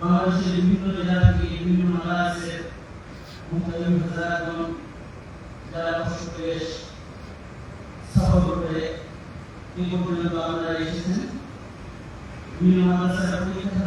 বাংলাদেশের বিভিন্ন জেলা থেকে বিভিন্ন আপনারা এসেছেন বিভিন্ন মাদ্রাসার পরীক্ষা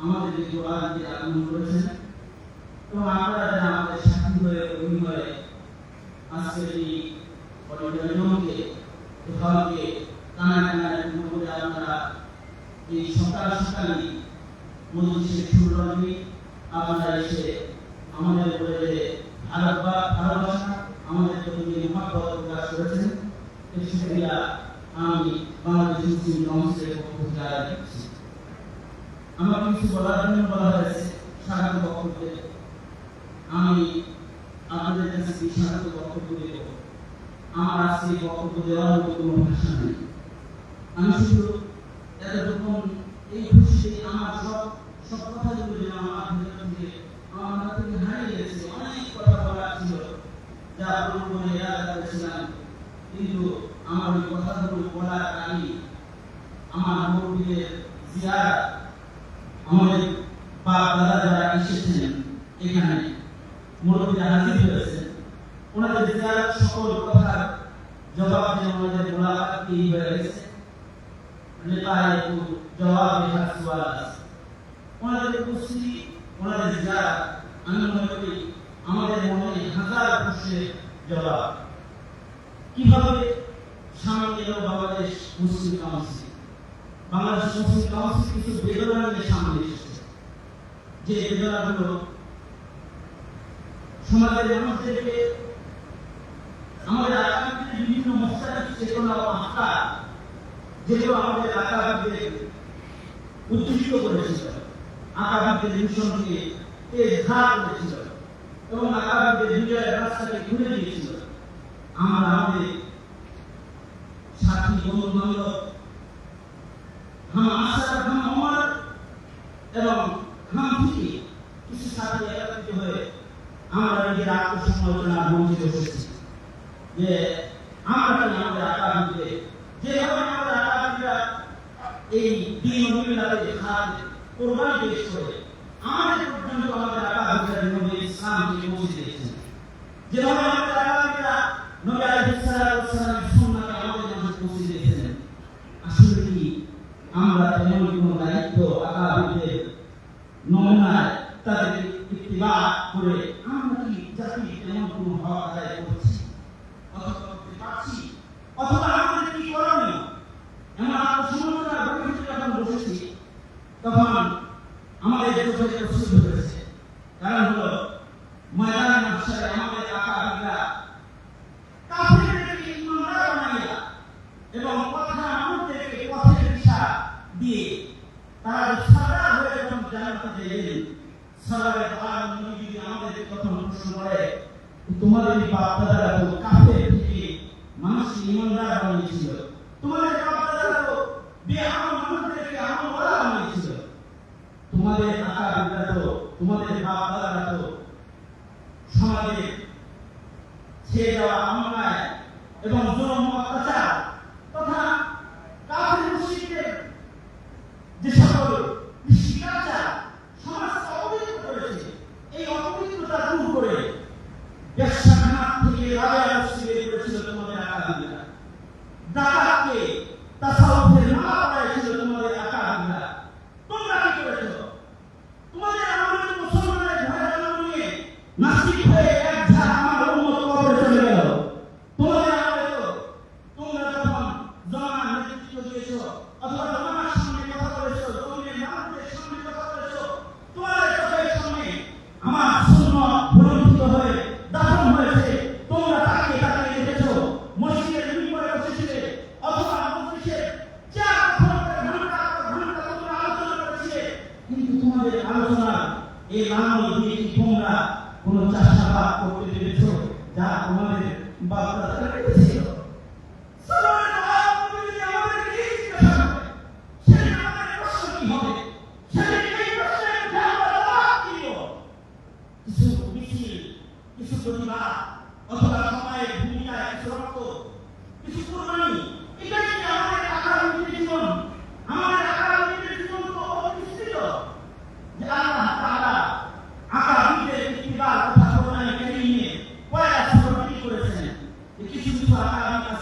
আমাদের যে দোয়ারকে আগমন করেছেন এবং আপনারা যারা আমাদের সাথী হয়ে অভিনয়ে আজকের এই অডিটোরিয়ামকে হলকে কানায় পূর্ণ করে আপনারা এই সকাল সকালে মজলিসের শুরু হবে আপনারা এসে আমাদের উপরে যে ভালোবা ভালোবাসা আমাদের প্রতি যে মহাব্বত প্রকাশ করেছেন শুক্রিয়া আমি বাংলাদেশ মুসলিম কাউন্সিলের পক্ষ থেকে আমার কিছু বলার জন্য বলা হয়েছে স্বাগত বক্তব্যে আমি আপনাদের কাছে স্বাগত বক্তব্য দেব। আমার আজকে বক্তব্য দেওয়ার মতো কোনো ভাষা নেই। আমি শুধু এতটুকু এই খুশিতে আমার সব সব কথাগুলো যেন আমার ভিতর থেকে আমার মাথা থেকে হারিয়ে গেছে, অনেক কথা বলার ছিল যা পূর্বে এড়াতে করেছিলাম। কিন্তু আমার ওই কথাগুলো বলার আগে আমার মুরব্বীদের জিয়ারত আমাদের বাপ দাদা যারা এসেছেন এখানে, মুরব্বীরা হাজির হয়েছেন ওনাদের জিয়ারত সকল কথার জবাব দিয়ে আমাদের মোলাকাত কি হয়ে গেছে। লিকায়ে কু জবাব দেওয়ার সুয়াল ওনাদের উপস্থিতি, ওনাদের জিয়ারত আমি মনে করি আমাদের মনে হাজার প্রশ্নের জবাব। কীভাবে সামনে Bangladesh Muslim council? Bangladesh Muslim council কিছু বেদনা নিয়ে সামনে এসেছে যে বেদনাগুলো সমাজের মানুষদেরকে আমাদের আকাঙ্ক্ষিত বিভিন্ন মশলার চেতনা ও আত্মা যেগুলো আমাদের আকাঙ্ক্ষিত উদ্দীষ্ট করেছিল আকাঙ্ক্ষিত মিশনকে ধার করেছিল এবং আকাঙ্ক্ষিত বিজয়ের রাস্তাকে ঘুরে দিয়েছিল। আমরা আমাদের সাথী বন্ধু বান্ধব হাম অমর এবং কিছু সাথে একত্রিত হয়ে আমরা নিজের আত্মসমালোচনা মঞ্চে বসেছি। যে প্রস্তুত হয়েছে। কারণ হলো তোমাদের বাপ দাদারা তো সমাজে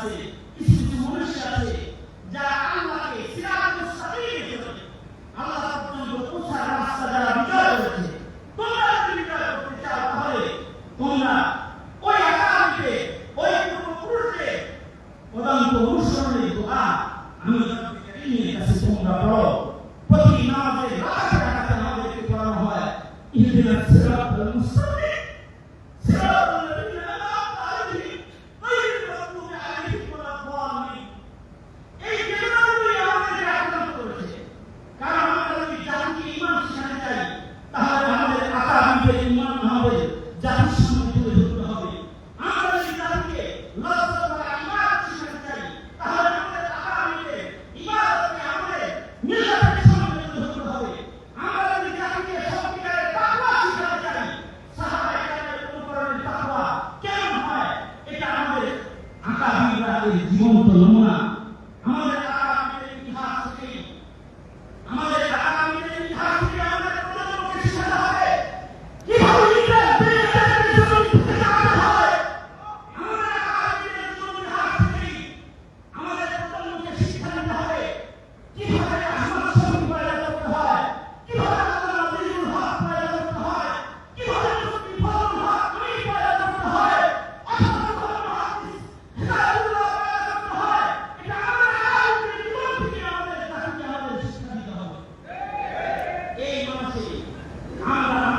আছে, কিছু মানুষ আছে যারা আল্লাহকে সিরাতুস সাকিয়ে চলে আল্লাহ পর্যন্ত পৌঁছার রাস্তা যারা বিজয় করেছে, তোমরা যদি বিজয় করতে চাও তাহলে তোমরা ওই আকামকে, ওই পূর্বপুরুষকে অত্যন্ত অনুসরণে দোয়া, আমি কারিমের কাছে তোমরা পড়ো প্রতি নামাজে লাখ টাকা আমাদেরকে পড়ানো হয়। ইহদিনাস সিরাত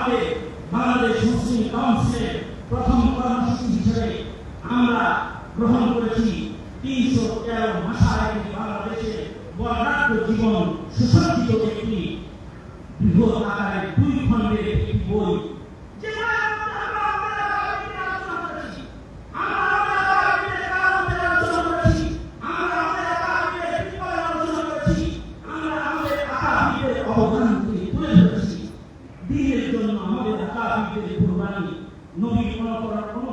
আজকে বাংলাদেশ মুসলিম কাউন্সিলের প্রথম কর্মসূচি হিসেবে আমরা গ্রহণ করেছি তিনশো তেরো ভাষায় বাংলাদেশে বর্ণাঢ্য জীবন সুসজ্জিত একটি বৃহৎ আকারের দুই খণ্ডের একটি বই। no vivimos la Torah, ¿cómo?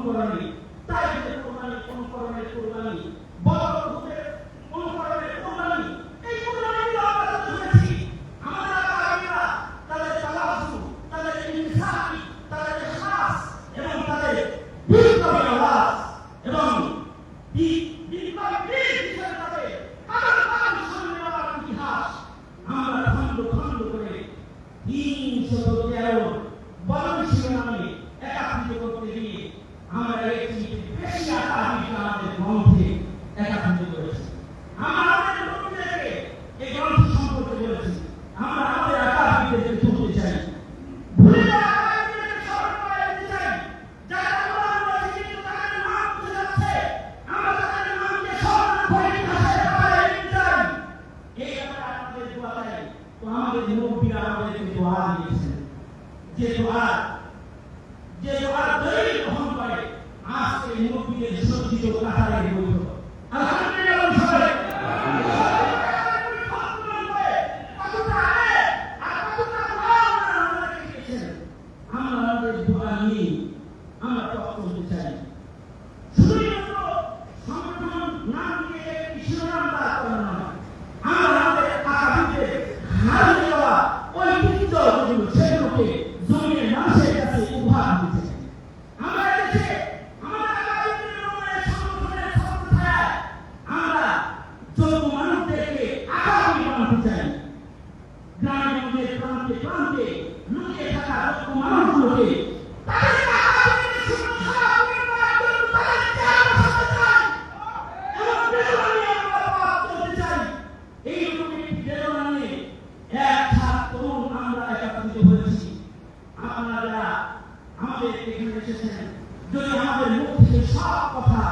যদি আমাদের মুখ থেকে সব কথা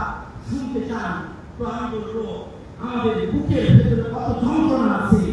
শুনতে চান, তো আমি বলব, আমাদের বুকের ভেতরে কত যন্ত্রণা আছে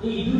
ಈ ಇದು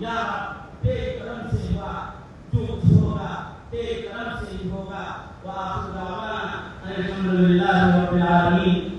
یا تیرے کرم سے ہوا جو کچھ ہوگا تیرے کرم سے ہی ہوگا۔ وآخر دعوانا الحمدللہ رب العالمین۔